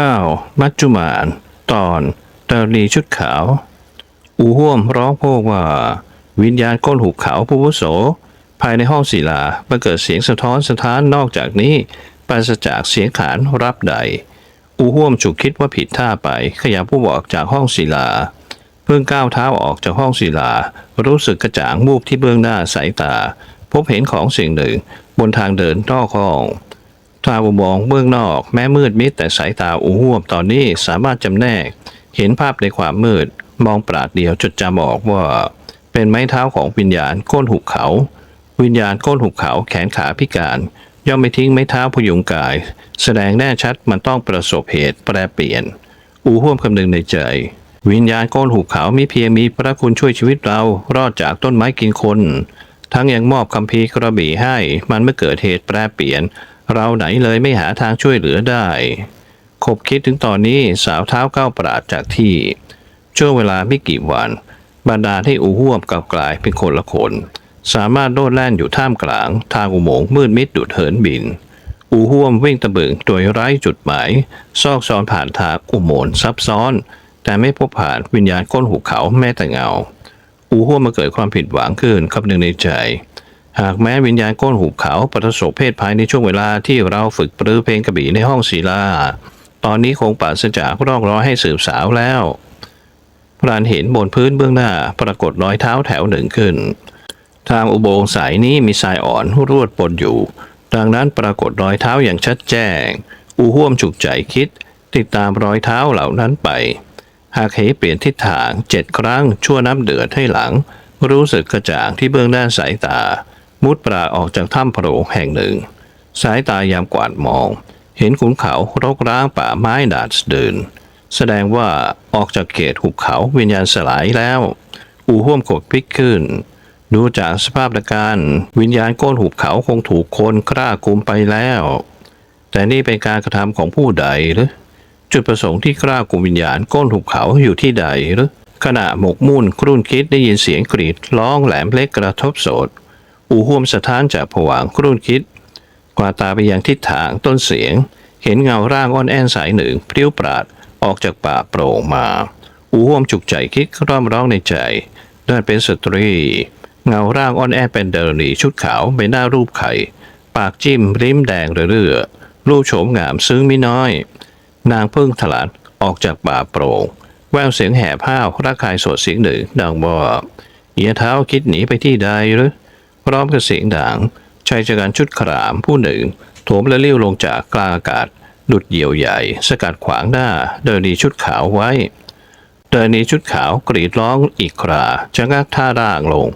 9. มัจจุมาน ตอนตาลีชุดขาว อูห่วมร้องโพกว่า วิญญาณก้นหุบขาวผู้วุโส ภายในห้องศิลาบังเกิดเสียงสะท้อนสะท้านนอกจากนี้ปราศจากเสียงขานรับใด อูห่วมฉุกคิดว่าผิดท่าไป ขยับผู้บอกจากห้องศิลา เพิ่งก้าวเท้าออกจากห้องศิลา รู้สึกกระจ่างมูบที่เบื้องหน้าสายตา พบเห็นของสิ่งหนึ่ง บนทางเดินนอกห้อง ทางอุโมงค์เบื้องนอก แม้มืดมิดแต่สายตาอู้ห่วมตอนนี้สามารถจำแนก เห็นภาพในความมืด มองปราดเดียวจดจำออกว่า เป็นไม้เท้าของวิญญาณก้นหุบเขา วิญญาณก้นหุบเขาแขนขาพิการ ย่อมไม่ทิ้งไม้เท้าพยุงกาย แสดงแน่ชัดมันต้องประสบเหตุแปรเปลี่ยน อูห่วมคำนึงในใจวิญญาณก้นหุบเขามีเพียงมีพระคุณช่วยชีวิตเรา รอดจากต้นไม้กินคน ทั้งยังมอบคำพีกระบี่ให้ มันเมื่อเกิดเหตุแปรเปลี่ยน เราไหนเลยไม่หาทางช่วยเหลือได้คบคิดถึงตอนนี้สาวเท้าก้าวปราดจากที่ช่วงเวลาไม่กี่วัน บรรดาให้อูห่วมกลับกลายเป็นคนละคน สามารถโลดแล่นอยู่ท่ามกลาง ทางอุโมงค์มืดมิดดุดเหินบิน อูห่วมวิ่งตะบึงโดยไร้จุดหมาย ซอกซอนผ่านทางอุโมงค์ซับซ้อน แต่ไม่พบผ่านวิญญาณก้นหุบเขาแม้แต่เงา อูห่วมมาเกิดความผิดหวังขึ้นคำหนึ่งในใจ หากแม้วิญญาณก้นหุบเขาประสบเพศภัยในช่วงเวลาที่เราฝึกปรือเพลงกระบี่ในห้องศิลา ตอนนี้คงปราศจากร่องรอยให้สืบสาวแล้วพรานเห็นบนพื้นเบื้องหน้าปรากฏรอยเท้าแถวหนึ่งขึ้น ทางอุโบงสายนี้มีทรายอ่อนรวดปนอยู่ ดังนั้นปรากฏรอยเท้าอย่างชัดแจ้ง อูห่วมฉุกใจคิด ติดตามรอยเท้าเหล่านั้นไป หากเหเปลี่ยนทิศทางเจ็ดครั้งชั่วน้ำเดือดให้หลัง รู้สึกกระจ่างที่เบื้องด้าสายตา มุดปราออกจากถ้ำโพรงแห่งหนึ่ง สายตายามกวาดมอง เห็นขุนเขารกร้างป่าไม้ดาดเดิน แสดงว่าออกจากเขตหุบเขาวิญญาณสลายแล้ว อูห่วมกดพลิกขึ้น ดูจากสภาพอาการ วิญญาณก้นหุบเขาคงถูกคนกล้ากุมไปแล้ว แต่นี่เป็นการกระทำของผู้ใดหรือจุดประสงค์ที่กล้ากุมวิญญาณก้นหุบเขาอยู่ที่ใดหรือขณะหมกมุ่นครุ่นคิดได้ยินเสียงกรีดร้องแหลมเล็กกระทบโสด อูห่วมสถานจากผวางครุ่นคิดกวาตาไปยังทิศทางต้นเสียง เห็นเงาร่างอ่อนแอนสายหนึ่งเพริ้ยวปราดออกจากป่าโปร่งมาอูห่วมจุกใจคิดร่ำร้องในใจนั่นเป็นสตรี เงาร่างอ่อนแอเป็นเดรนีชุดขาวใบหน้ารูปไข่ ปากจิ้มริมแดงเรื่อรูปโฉมงามซึ้งมิน้อย นางเพิ่งถลัดออกจากป่าโปร่งแววเสียงแห่ผ้าวระคายสดเสียงหนึ่งดังว่าเอียเท้าคิดหนีไปที่ใดหรือ พร้อมกับเสียงดังชายชะกันชุดขรามผู้หนึ่งโถมและเลี้ยวลงจากกลางอากาศดุดเหยี่ยวใหญ่ สกัดขวางหน้า เดินีชุดขาวไว้ เดินนีชุดขาวกรีดร้องอีกคราจะงักท่าร่างลง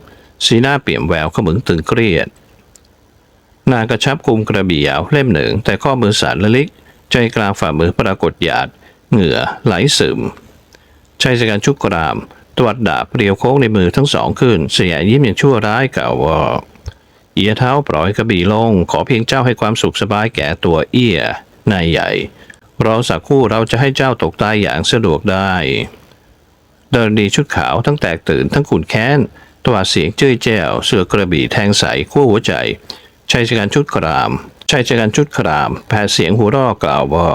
สีหน้าเปี่ยมแววขมึงตึงเครียด นางกระชับกุมกระบี่ยาวเล่มหนึ่ง แต่ข้อมือสั่นละลิก ใจกลางฝ่ามือปรากฏหยาด เหงื่อไหลซึมชายชะกันชุกกราม ตวัดดาบเรียวโค้งในมือทั้งสองขึ้น เสียยิ้มอย่างชั่วร้ายกล่าวว่าเอียเท้าปล่อยกระบี่ลง ขอเพียงเจ้าให้ความสุขสบายแก่ตัวเอียนายใหญ่รอสักคู่เราจะให้เจ้าตกตายอย่างสะดวกได้ เดินดีชุดขาวทั้งแตกตื่นทั้งขุนแค้นตวาดเสียงเจ้ยแจ้วเสือกระบี่แทงใส่ขั้วหัวใจชายชะกันชุดครามชายชะกันชุดคราม แผ่เสียงหัวเรอกล่าวว่า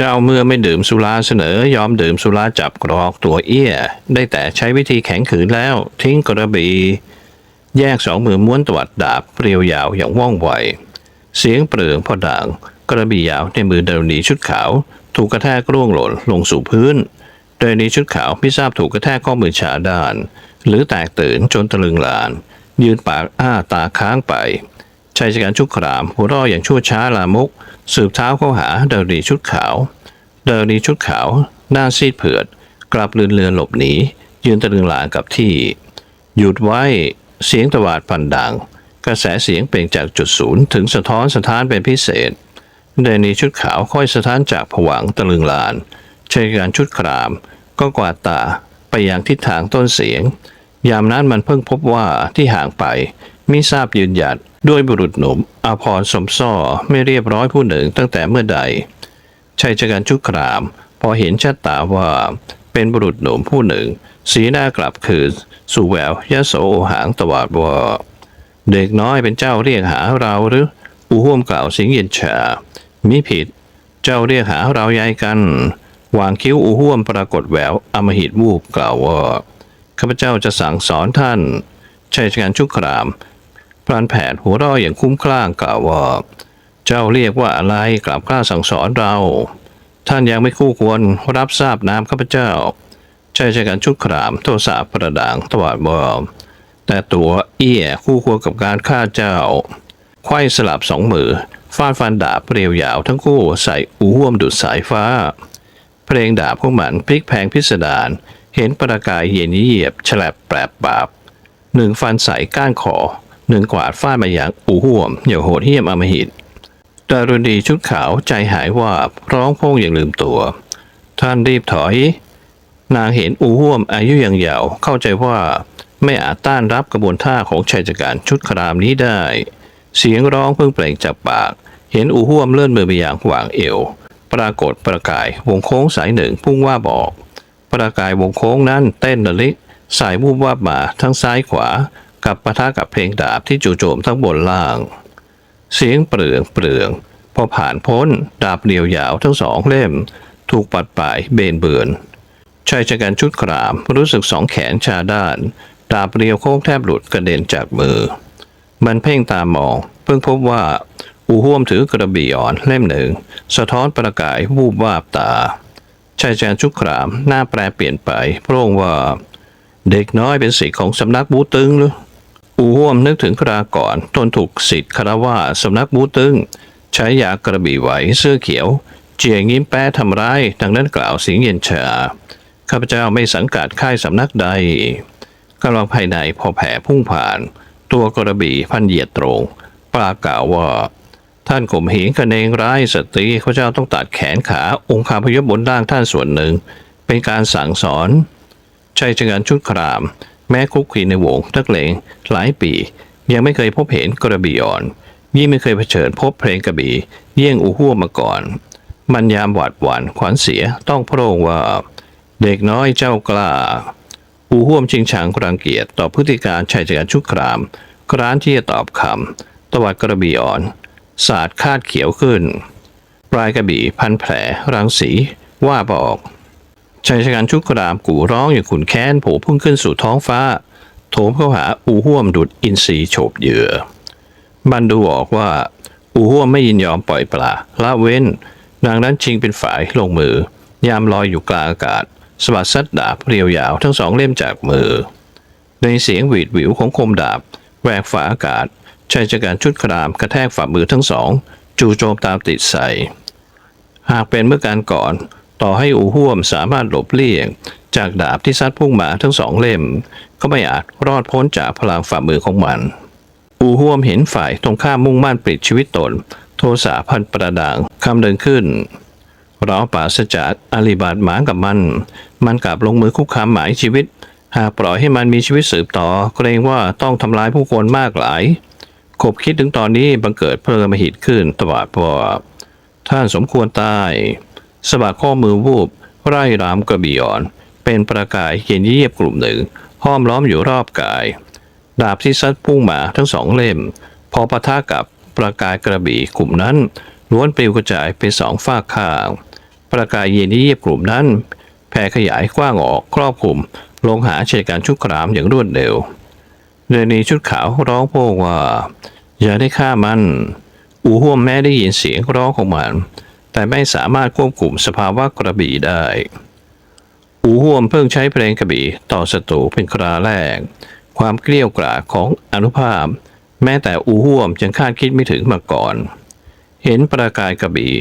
จ้าเมื่อไม่ดื่มสุราเสนอยอมดื่มสุราจับกรอกตัวเอี้ย ได้แต่ใช้วิธีแข็งขืนแล้ว ทิ้งกระบี่แยกสองมือม้วนตวัดดาบเปรียวยาวอย่างว่องไว เสียงเปลืองพอดังกระบี่ยาวในมือเดินนีชุดขาว ถูกกระแทกร่วงหล่นลงสู่พื้นเดินนีชุดขาวไม่ทราบถูกกระแทกข้อมือฉาด้าน หรือแตกตื่นจนตะลึงลาน ยืนปากอ้าตาค้างไป ชายชะกันชุดขราม หัวร่ออย่างชั่วช้าลามก สืบเท้าเข้าหาเดินนีชุดขาว เดินนีชุดขาว หน้าซีดเผือด กลับลืนเลือนหลบหนี ยืนตะลึงหลานกับที่ หยุดไว้เสียงตวาดพันดัง กระแสเสียงเปล่งจากจุดศูนย์ถึงสะท้อนสถานเป็นพิเศษ เดนีชุดขาวค่อยสถานจากผวังตะลึงลานชายการชุดคราม ก็กวาดตาไปยังทิศทางต้นเสียง ยามนั้นมันเพิ่งพบว่าที่ห่างไป มิทราบยืนหยัดด้วยบุรุษหนุ่มอาพรสมซ้อไม่เรียบร้อยผู้หนึ่งตั้งแต่เมื่อใดชายชะกันชุกคราม พอเห็นชัดตาว่าเป็นบุรุษหนุ่มผู้หนึ่ง สีหน้ากลับคืนสู่แววยะโสโอหางตวาดว่าเด็กน้อยเป็นเจ้าเรียกหาเราหรืออูห่วมกล่าวสียงเย็นชามิผิด เจ้าเรียกหาเรายายกัน วางคิ้วอูห่วมปรากฏแววอมหิตวูบกล่าวว่าข้าพเจ้าจะสั่งสอนท่านชัยชการชุกคราม พรานแผนหัวเร้ออย่างคุ้มคลั่งกล่าวว่า เจ้าเรียกว่าอะไรกลับกล้าสั่งสอนเรา ท่านยังไม่คู่ควรรับทราบนามข้าพเจ้าชัยชการชุกครามโทสาประดังตวาดว่าแต่ตัวเอี้ยคู่ควรกับการฆ่าเจ้าไขว้สลับสองมือฟาดฟันดาบเรียวยาวทั้งคู่ใส่อูห่วมดุดสายฟ้า เพลงดาบพวกมันพลิกแพงพิสดารเห็นประกายเย็นเยียบฉลับแปรบบาบหนึ่งฟันใส่ก้านคอ หนึ่งกวาดฟาดมาอย่างอูห่วมอย่างโหดเหี้ยมอมหิตดารุณีชุดขาวใจหายวาบร้องโพงอย่างลืมตัว ท่านรีบถอย นางเห็นอูห่วมอายุยังยาวเข้าใจว่าไม่อาจต้านรับกระบวนท่าของชายจัดการชุดครามนี้ได้ เสียงร้องเพิ่งเปล่งจากปาก เห็นอูห่วมเลื่อนมือไปอย่างหวางเอว ปรากฏประกายวงโค้งสายหนึ่งพุ่งว่าบอก ประกายวงโค้งนั้นเต้นระลิกสายวูบวาบมาทั้งซ้ายขวา กับปะทะกับเพลงดาบที่จู่โจมทั้งบนล่าง เสียงเปลืองเปลืองพอผ่านพ้นดาบเรียวยาวทั้งสองเล่ม ถูกปัดป่ายเบนเบือนชายชะกันชุดครามรู้สึกสองแขนชาด้าน ดาบเรียวโค้งแทบหลุดกระเด็นจากมือ มันเพ่งตามมอง เพิ่งพบว่า อูห่วมถือกระบี่อ่อนเล่มหนึ่ง สะท้อนประกายวูบวาบตาชายชะกันชุดครามหน้าแปรเปลี่ยนไป พระองว่า เด็กน้อยเป็นศิษย์ของสำนักบูตึงหรือ อูห่วมนึกถึงคราก่อนตนถูกสิทธิ์คารวาสำนักบูตึง ใช้ยากระบี่ไหวเสื้อเขียว เจียงยิ้มแป้ทำร้ายดังนั้นกล่าวเสียงเย็นชาข้าพเจ้าไม่สังกัดค่ายสำนักใดกำลังภายในพอแผ่พุ่งผ่าน ตัวกระบี่พันเหยียดตรงปรากล่าวว่า ท่านข่มเหงกันเองร้ายสตรีข้าพเจ้าต้องตัดแขนขาองค์คาพยพบนร่างท่านส่วนหนึ่ง เป็นการสั่งสอนชัยชะกันชุดคราม แม้คุกคีในวงนักเลงหลายปี ยังไม่เคยพบเห็นกระบี่อ่อนยิ่งไม่เคยเผชิญพบเพลงกระบี่เยี่ยงอูหัวมาก่อน มันยามหวาดหวั่นขวัญเสียต้องพระองค์ว่า เด็กน้อยเจ้ากล้า อูห่วมชิงชังรังเกียจต่อพฤติการชัยชะกันชุกคราม กรานที่จะตอบคำตวัดกระบี่อ่อนศาสาดคาดเขียวขึ้น ปลายกระบี่พันแผลรังสีว่าบอก ชายชะกันชุกรามกู่ร้องอย่างขุนแค้นโผพุ่งขึ้นสู่ท้องฟ้า โถมเข้าหาอูห่วมดุดอินทรีโฉบเหยื่อ บันดูออกว่า อูห่วมไม่ยินยอมปล่อยปลาละเว้น นางนั้นชิงเป็นฝ่ายลงมือ ยามลอยอยู่กลางอากาศสะบัดซัดดาบเรียวยาวทั้งสองเล่มจากมือ ในเสียงหวีดหวิวของคมดาบแหวกฝาอากาศชายชกันชุดครามกระแทกฝ่ามือทั้งสอง จู่โจมตามติดใส่ หากเป็นเมื่อการก่อน ต่อให้อูห่วมสามารถหลบเลี่ยง จากดาบที่ซัดพุ่งมาทั้งสองเล่ม ก็ไม่อาจรอดพ้นจากพลังฝ่ามือของมัน อูห่วมเห็นฝ่ายตรงข้ามมุ่งมั่นปลิดชีวิตตน โทสะพันประดังคำเดินขึ้นเราปราศจากอาลีบาดหมากับมัน มันกลับลงมือคุกคามหมายชีวิต หากปล่อยให้มันมีชีวิตสืบต่อ เกรงว่าต้องทำลายผู้คนมากหลายขบคิดถึงตอนนี้บังเกิดเพลิงมหิตขึ้นตวาดว่าท่านสมควรตาย สะบัดข้อมือวูบไร่รามกระบี่อ่อน เป็นประกายเย็นเยียบกลุ่มหนึ่งห้อมล้อมอยู่รอบกาย ดาบที่ซัดพุ่งมาทั้งสองเล่ม พอปะทะกับประกายกระบี่กลุ่มนั้นล้วนปลิวกระจายเป็นสองฝากข้าง ประกายเย็นเยียบกลุ่มนั้นแผ่ขยายกว้างออกครอบคลุมลงหาเฉดการชุกครามอย่างรวดเร็วเรนีชุดขาวร้องโพกว่า อย่าได้ฆ่ามัน อูห่วมแม้ได้ยินเสียงร้องของมัน แต่ไม่สามารถควบคุมสภาวะกระบี่ได้อูห่วมเพิ่งใช้เพลงกระบี่ต่อศัตรูเป็นคราแรก ความเกลี้ยวกล่อมของอนุภาพ แม้แต่อูห่วมยังคาดคิดไม่ถึงมาก่อน เห็นประกายกระบี่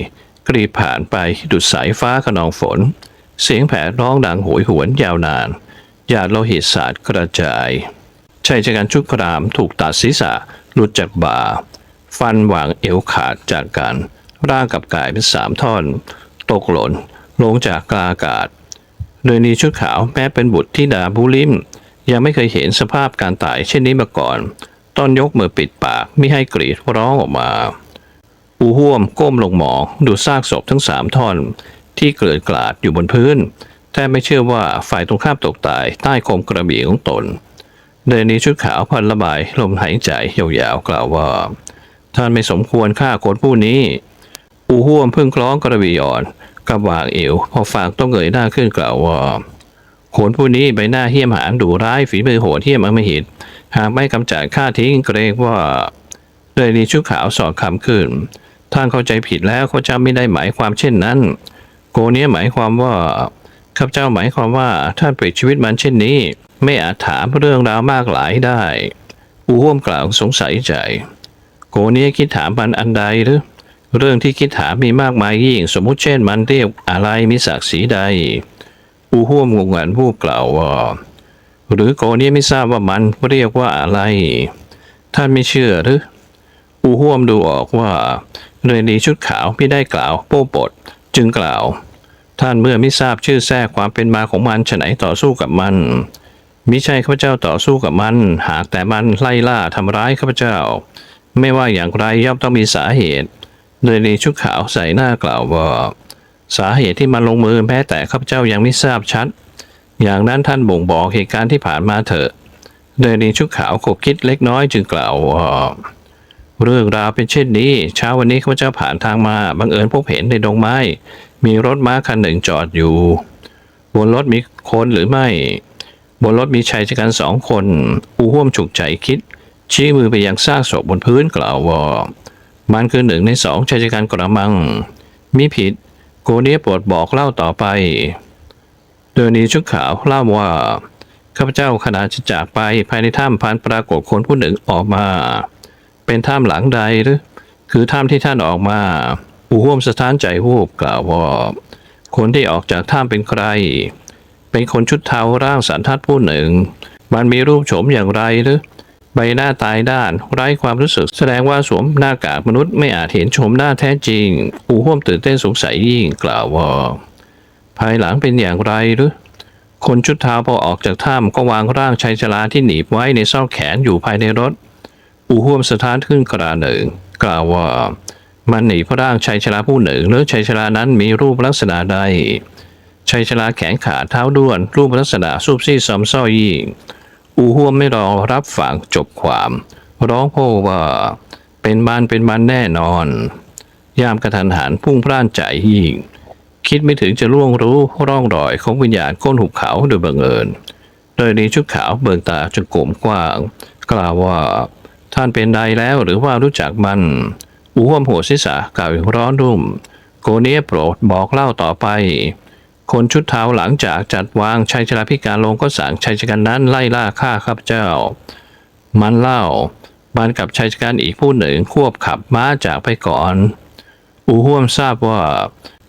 กรีดผ่านไปดุดสายฟ้าขนองฝน เสียงแผดร้องดังโหยหวนยาวนานหยาดโลหิตศาสาดกระจายชายชะกันชุดครามถูกตัดศีรษะหลุดจากบ่า ฟันหวางเอวขาดจากกัน ร่างกับกายเป็นสามท่อน ตกหล่น ลงจากกลางอากาศ โดยนีชุดขาวแม้เป็นบุตรที่ดาบุลิมยังไม่เคยเห็นสภาพการตายเช่นนี้มาก่อนต้นยกมือปิดปากไม่ให้กรีดร้องออกมา อูห่วมก้มลงมองดูซากศพทั้งสามท่อน ที่เกลื่อนกลาดอยู่บนพื้นแต่ไม่เชื่อว่าฝ่ายตรงข้ามตกตายใต้คมกระบี่ของตนเดนนี้ชุดขาวพันระบายลมหายใจยาวๆกล่าวว่า ท่านไม่สมควรฆ่าคนผู้นี้ อูห่วมเพิ่งคล้องกระบี่อ่อนกับวางเอว พอฝากต้องเงยหน้าขึ้นกล่าวว่าโขนผู้นี้ใบหน้าเหี้ยมหานดุร้ายฝีมือโหดเหี้ยมอมหิตหากไม่กำจัดข้าทิ้งเกรงว่าเลยนีชุดขาวสอดคำขึ้นท่านเข้าใจผิดแล้วเขาเจ้าไม่ได้หมายความเช่นนั้น โกเนี้ยหมายความว่าข้าเจ้าหมายความว่าท่านเปรียชีวิตมันเช่นนี้ ไม่อาจถามเรื่องราวมากหลายได้อูห่วมกล่าวสงสัยใจ โกเนี้ยคิดถามมันอันใดหรือ เรื่องที่คิดถามมีมากมายยิ่ง สมมุติเช่นมันเรียกอะไรมีศักดิ์ศรีใดอูห่วมงงงันผู้กล่าวว่า หรือโกนี้ไม่ทราบว่ามันเรียกว่าอะไร ท่านไม่เชื่อหรืออูห่วมดูออกว่าเรยนีชุดขาวไม่ได้กล่าวโป้ปด จึงกล่าว ท่านเมื่อไม่ทราบชื่อแท้ความเป็นมาของมันฉะไหนต่อสู้กับมันมิใช่ข้าพเจ้าต่อสู้กับมัน หากแต่มันไล่ล่าทำร้ายข้าพเจ้า ไม่ว่าอย่างไรย่อมต้องมีสาเหตุ เรยนีชุดขาวใส่หน้ากล่าวว่าสาเหตุที่มันลงมือแม้แต่ข้าพเจ้ายังไม่ทราบชัด อย่างนั้นท่านบ่งบอกเหตุการณ์ที่ผ่านมาเถอะเรยนีชุดขาวขบคิดเล็กน้อยจึงกล่าวว่าเรื่องราวเป็นเช่นนี้ เช้าวันนี้ข้าพเจ้าผ่านทางมาบังเอิญพบเห็นในดงไม้ มีรถม้าคันหนึ่งจอดอยู่ บนรถมีคนหรือไม่ บนรถมีชายชะกันสองคนอูห่วมฉุกใจคิด ชี้มือไปยังซากศพบนพื้นกล่าวว่า มันคือหนึ่งในสองชายชะกันกระมัง มีผิดโกเนียโปรดบอกเล่าต่อไปเดยนี้ชุดขาวเล่าว่า ข้าพเจ้าขณะจะจากไปภายในถ้ำพันปรากฏคนผู้หนึ่งออกมา เป็นถ้ำหลังใดหรือ คือถ้ำที่ท่านออกมาอูห่วมสถานใจวูบกล่าวว่าคนที่ออกจากถ้ำเป็นใคร เป็นคนชุดเทาร่างสันทัดผู้หนึ่ง มันมีรูปโฉมอย่างไรหรือ ใบหน้าตายด้าน ไร้ความรู้สึก แสดงว่าสวมหน้ากากมนุษย์ไม่อาจเห็นโฉมหน้าแท้จริงอูห่วมตื่นเต้นสงสัยยิ่งกล่าวว่า ภายหลังเป็นอย่างไรหรือคนชุดเท้าพอออกจากถ้ำก็วางร่างชายชราที่หนีบไว้ในซอกแขนอยู่ภายในรถ อูห่วมสถานขึ้นกระหนึ่ง กล่าวว่า มันหนีพระร่างชายชราผู้หนึ่งหรือชายชรานั้นมีรูปลักษณะใดชายชราแขนขาเท้าด้วน รูปลักษณะซูบซี่ซอมซ้อยยิ่ง อูห่วมไม่รอรับฟังจบความ ร้องโพว่า เป็นมันเป็นมันแน่นอน ยามกระทันหันพุ่งพล่านใจยิ่ง คิดไม่ถึงจะล่วงรู้ร่องรอยของวิญญาณก้นหุบเขาโดยบังเอิญโดยนีชุดขาวเบิกตาจนโกมกว้าง กล่าวว่า ท่านเป็นใดแล้วหรือว่ารู้จักมันอูห่วมหัวศีรษะกล่าวอย่างร้อนรุ่ม โกเนียโปรดบอกเล่าต่อไป คนชุดเท้าหลังจากจัดวางชายชราพิการลงก็สั่งชายชกันนั้นไล่ล่าฆ่าข้าพเจ้า มันเล่า มันกับชายชกันอีกผู้หนึ่งควบขับม้าจากไปก่อน อูห่วมทราบว่า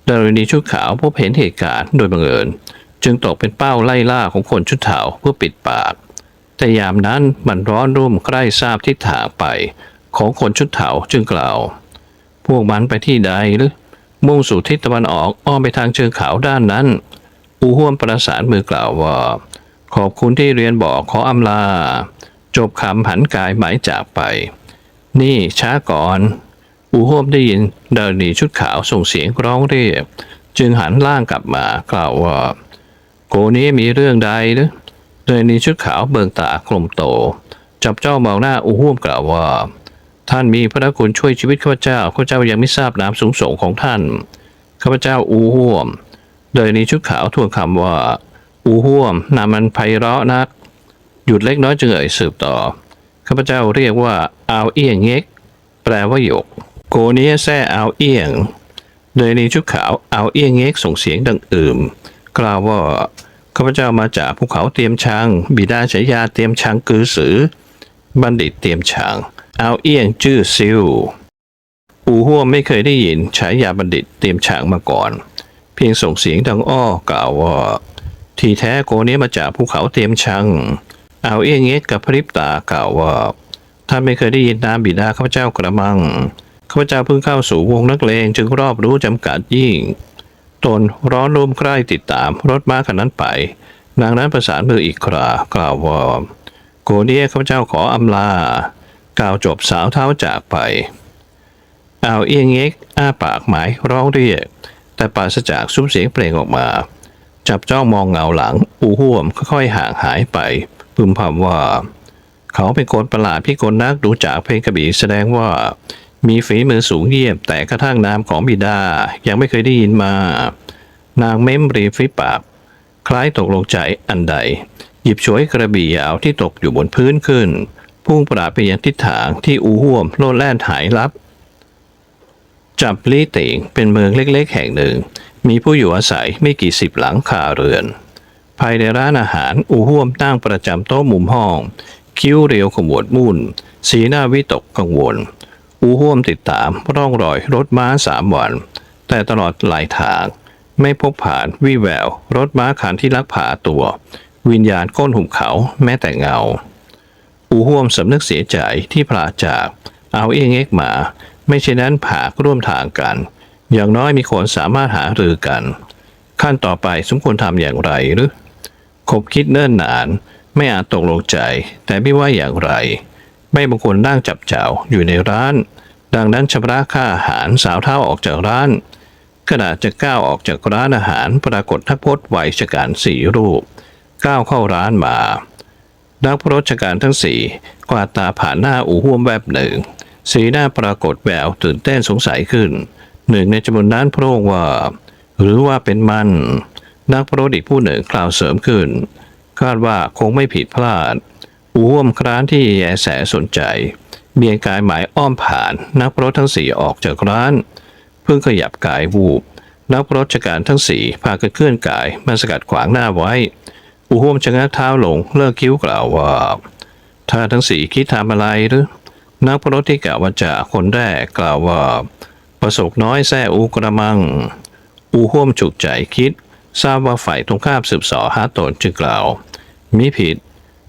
ดารณีชุดขาวพบเห็นเหตุการณ์โดยบังเอิญ จึงตกเป็นเป้าไล่ล่าของคนชุดเทาเพื่อปิดปาก แต่ยามนั้นมันร้อนรุ่มใกล้ทราบทิศทางไป ของคนชุดเทาจึงกล่าว พวกมันไปที่ใดหรือ มุ่งสู่ทิศตะวันออกอ้อมไปทางเชิงเขาด้านนั้น อูห่วมประสานมือกล่าวว่า ขอบคุณที่เรียนบอกขออำลา จบคำหันกายหมายจากไป นี่ช้าก่อน อูห่วมได้ยินเดารณีชุดขาวส่งเสียงร้องเรียกจึงหันล่างกลับมากล่าวว่าโกนี้มีเรื่องใดหรือดารณีชุดขาวเบิกตากลมโต จับเจ้ามองหน้าอูห่วมกล่าวว่า ท่านมีพระคุณช่วยชีวิตข้าพเจ้าข้าพเจ้ายังไม่ทราบนามสูงส่งของท่านข้าพเจ้าอูห่วมโดยนี้ชุดขาวทวนคำว่า อูห่วมนามมันไพเราะนัก หยุดเล็กน้อยจึงเอ่ยสืบต่อข้าพเจ้าเรียกว่าอาวเอียงเง็ก แปลว่าหยก โกเนี้ยแซ่อาวเอียง โดยนี้ชุดขาวอาวเอียงเง็กส่งเสียงดังอื่มกล่าวว่าข้าพเจ้ามาจากภูเขาเตรียมช้างบิดาฉายาเตรียมช้างกือสือ บัณฑิตเตรียมช้าง เอาเอียงชื่อซิวอูห่วไม่เคยได้ยินฉายาบัณฑิตเตรียมฉางมาก่อน เพียงส่งเสียงดังอ้อกล่าวว่า ที่แท้โกนี้มาจากภูเขาเตรียมชัง เอาเอี้ยงเง็กกับพริบตากล่าวว่าท่านไม่เคยได้ยินนามบิดาข้าพเจ้ากระมังข้าพเจ้าเพิ่งเข้าสู่วงนักเลงจึงรอบรู้จำกัดยิ่ง ตนร้อนรุ่มใกล้ติดตามรถม้าคันนั้นไป นางนั้นประสานมืออีกครากล่าวว่าโกเนี้ข้าพเจ้าขออำลา กล่าวจบสาวเท้าจากไปอ่าวเอียงเง็กอ้าปากหมายร้องเรียก แต่ปราศจากซุ้มเสียงเปล่งออกมา จับจ้องมองเงาหลัง อูห่วมค่อยๆห่างหายไป พึมพำว่า เขาเป็นคนประหลาดพิกลนักดูจากเพลงกระบี่แสดงว่า มีฝีมือสูงเยี่ยบแต่กระทั่งนามของบิดายังไม่เคยได้ยินมา นางเม้มรีฟิปาก คล้ายตกลงใจอันใด หยิบฉวยกระบี่ยาวที่ตกอยู่บนพื้นขึ้น พุ่งปราดไปยังทิศทางที่อูห่วมโลดแล่นหายลับ จับลี่ติงเป็นเมืองเล็กๆแห่งหนึ่ง มีผู้อยู่อาศัยไม่กี่สิบหลังคาเรือน ภายในร้านอาหารอูห่วมตั้งประจำโต๊ะมุมห้อง คิ้วเรียวขมวดมุ่น สีหน้าวิตกกังวล อูห่วมติดตามร่องรอยรถม้าสามวัน แต่ตลอดหลายทาง ไม่พบผ่านวี่แวว รถม้าคันที่ลักพาตัว วิญญาณก้นหุบเขาแม้แต่เงา อูห่วมสำนึกเสียใจที่พลาดจาก เอาเองเอกมา ไม่เช่นนั้นผากร่วมทางกัน อย่างน้อยมีคนสามารถหารือกัน ขั้นต่อไปสมควรทำอย่างไรหรือคบคิดเนิ่นนาน ไม่อาจตกลงใจ แต่ไม่ว่าอย่างไร ไม่บางคนนั่งจับเจ้าอยู่ในร้าน ดังนั้นชำระค่าอาหารสาวเท้าออกจากร้านขณะจะก้าวออกจากร้านอาหารปรากฏทักพจน์วัยชการสี่รูป ก้าวเข้าร้านมา นักพรตการทั้งสี่กวาดตาผ่านหน้าอู่ห่วมแวบหนึ่ง สีหน้าปรากฏแววตื่นเต้นสงสัยขึ้น หนึ่งในจำนวนนั้นพร่งว่า หรือว่าเป็นมัน นักพรตอีกผู้หนึ่งกล่าวเสริมขึ้น คาดว่าคงไม่ผิดพลาด อู่ห่วมคร้านที่แยแสสนใจ เบี่ยงกายหมายอ้อมผ่านนักพรตทั้งสี่ออกจากร้าน เพิ่งขยับกายวูบนักพรตการทั้งสี่พากันเคลื่อนกายมาสกัดขวางหน้าไว้ อูห่วมชะงักเท้าลงเลิกคิ้วกล่าวว่าถ้าทั้งสี่คิดทำอะไรหรือนักพรตที่กล่าวว่าจะคนแรกกล่าวว่า ประสบน้อยแซ่อูกระมัง อูห่วมฉุกใจคิด ทราบว่าฝ่ายตรงข้ามสืบสอหาตนจึงกล่าวมิผิด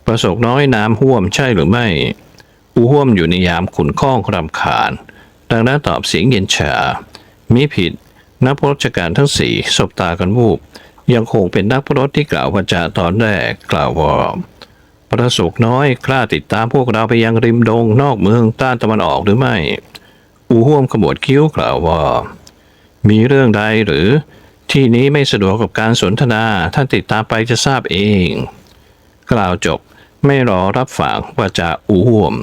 ประสบน้อยน้ำห่วมใช่หรือไม่ อูห่วมอยู่ในยามขุนข้องรำคาญดังนั้นตอบเสียงเย็นชามิผิดนักพรตการทั้งสี่สบตากันวูบ ยังคงเป็นนักพรตที่กล่าววาจาตอนแรกกล่าวว่าประสบน้อยกล้าติดตามพวกเราไปยังริมดงนอกเมืองต้านตะวันออกหรือไม่ อูห่วมขมวดคิ้วกล่าวว่า มีเรื่องใดหรือที่นี้ไม่สะดวกกับการสนทนาท่านติดตามไปจะทราบเอง กล่าวจบไม่รอรับฟังว่าจะอูห่วม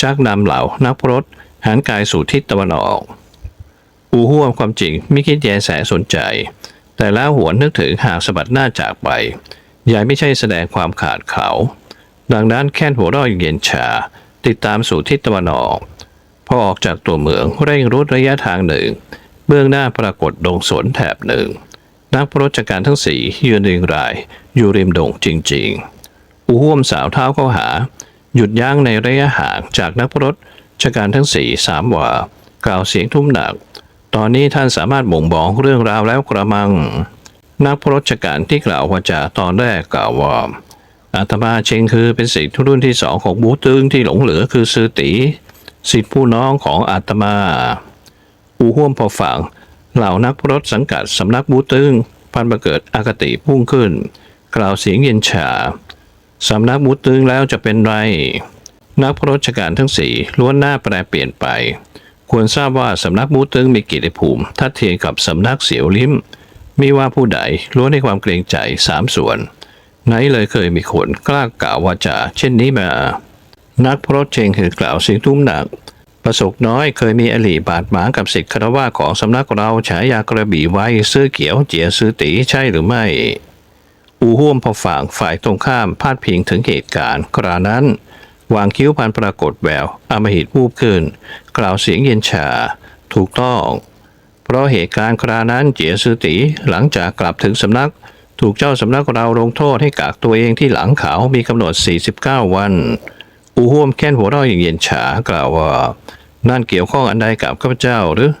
ชักนำเหล่านักพรตหันกายสู่ทิศตะวันออก อูห่วมความจริงไม่คิดแยแสสนใจ แต่แล้วหวนนึกถึงหากสะบัดหน้าจากไป ยายไม่ใช่แสดงความขาดเขา ดังนั้นแค่นหัวเร้อยเย็นชา ติดตามสู่ทิศตะวันออกพอออกจากตัวเมืองเร่งรุดระยะทางหนึ่ง เบื้องหน้าปรากฏดงสนแถบหนึ่ง นักพรตการทั้งสี่ยืนเรียงราย อยู่ริมดงจริง ๆอูห่วมสาวเท้าเข้าหา หยุดยั้งในระยะห่างจากนักพรตการทั้งสี่สามว่ากล่าวเสียงทุ่มหนัก ตอนนี้ท่านสามารถบ่งบอกเรื่องราวแล้วกระมัง นักพรตการที่กล่าววาจาตอนแรกกล่าวว่าอาตมาเชงคือเป็นศิษย์รุ่นที่สองของบูตึงที่หลงเหลือคือซือตีศิษย์ผู้น้องของอาตมาอูห่วมพอฝังเหล่านักพรตสังกัดสำนักบูตึงพันประเกิดอากติพุ่งขึ้น กล่าวเสียงเย็นชาสำนักบูตึงแล้วจะเป็นไร นักพรตการทั้งสี่ล้วนหน้าแปรเปลี่ยนไป ควรทราบว่าสำนักบูตึงมีกิจภูมิทัดเทียมกับสำนักเสียวลิ้มมีว่าผู้ใดล้วนให้ความเกรงใจสามส่วนไหนเลยเคยมีคนกล้ากล่าววาจาเช่นนี้มา นักพรตเชงคือกล่าวเสียงทุ่มหนัก ประสบน้อยเคยมีอลีบาดหมางกับศิษย์คารวะของสำนักเราฉายากระบี่ไว้ซื้อเขียวเจียซื้อตีใช่หรือไม่ อูห่วมพอฝั่งฝ่ายตรงข้ามพาดพิงถึงเหตุการณ์กรานั้น วางคิ้วพันปรากฏแววอำมหิตวูบขึ้น กล่าวเสียงเย็นชา ถูกต้อง เพราะเหตุการณ์ครานั้นเจียซื้อตีหลังจากกลับถึงสำนัก ถูกเจ้าสำนักเราลงโทษให้กักตัวเองที่หลังเขามีกำหนด 49 วัน อูห่วมแค้นหัวเร้อยอย่างเย็นฉากล่าวว่า นั่นเกี่ยวข้องอันใดกับข้าพเจ้าหรือ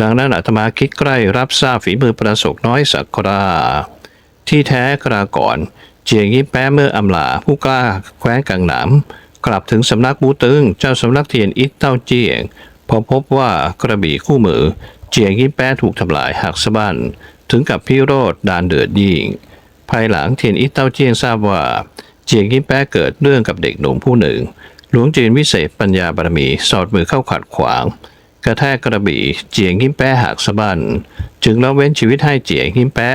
ดังนั้นอาตมาคิดใกล้รับทราบฝีมือประสบน้อยสักครา ที่แท้กราก่อนเจียงยิ้มแป้เมื่ออำลาผู้กล้าแคว้นกังหนาม กลับถึงสำนักบูตึง เจ้าสำนักเทียนอิตเต้าเจียง พอพบว่ากระบี่คู่มือ เจียงยิ้มแป้ถูกทำลายหักสะบั้นถึงกับพิโรธดานเดือดยิ่ง ภายหลังเทียนอิตเต้าเจียงทราบว่า เจียงยิ้มแป้เกิดเรื่องกับเด็กหนุ่มผู้หนึ่ง หลวงจีนวิเศษปัญญาบารมีสอดมือเข้าขัดขวาง กระแทกกระบี่เจียงยิ้มแป้หักสะบั้นจึงละเว้นชีวิตให้เจียงยิ้มแป้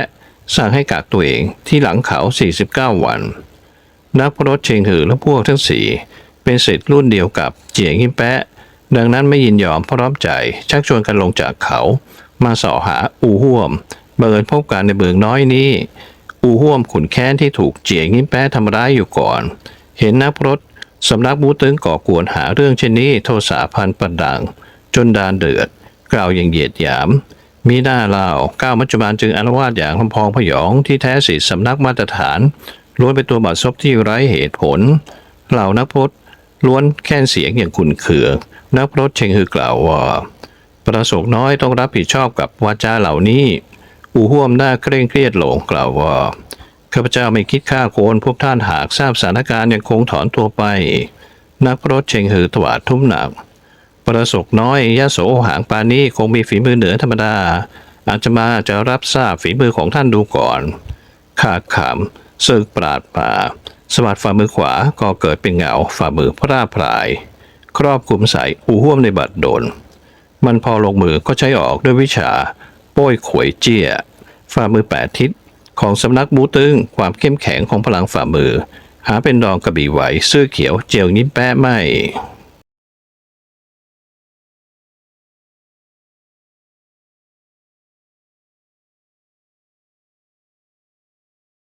สั่งให้กักตัวเองที่หลังเขา 49 วัน นักพรตเชงหือและพวกทั้งสี่เป็นศิษย์รุ่นเดียวกับเจียงยิ้มแป้ดังนั้นไม่ยินยอมพร้อมใจชักชวนกันลงจากเขา มาสาะหาอูห่วมบังเอิญพบกันในเบืองน้อยนี้ อูห่วมขุนแค้นที่ถูกเจียงยิ้มแป้ทำร้ายอยู่ก่อน เห็นนักพรตสำนักบูตึงก่อกวนหาเรื่องเช่นนี้โทสาพันประดัง จนดานเดือด กล่าวอย่างเหยียดหยามมีหน้าเล่าก้าวมัจจุบานจึงอารวาสอย่างลำพองพยองที่แท้สิสำนักมาตรฐาน ล้วนเป็นตัวบาดซบที่ไร้เหตุผล เหล่านักพรตล้วนแค้นเสียงอย่างขุนเคือง นักพรตเชงฮือกล่าวว่า ประสงค์น้อยต้องรับผิดชอบกับวาจาเหล่านี้ อูห่วมหน้าเคร่งเครียดลงกล่าวว่าข้าพเจ้าไม่คิดฆ่าโคนพวกท่านหากทราบสถานการณ์ยังคงถอนตัวไป นักพรตเชงฮือถวาดทุ่มหนัก ประสบน้อยยะโสหางปานี้คงมีฝีมือเหนือธรรมดาอาจจะมาจะรับทราบฝีมือของท่านดูก่อนข้าขำ สึกปราดป่า สวัสดฝ่ามือขวาก็เกิดเป็นเงาฝ่ามือพระพราย ครอบคลุมใส่อูห่วมในบัดโดลมันพอลงมือก็ใช้ออกด้วยวิชา โป้ยขวยเจี้ย ฝ่ามือแปดทิศของสำนักบูตึงความเข้มแข็งของพลังฝ่ามือ หาเป็นดองกระบี่ไหวเสื้อเขียวเจียวนิ้มแป้ไม่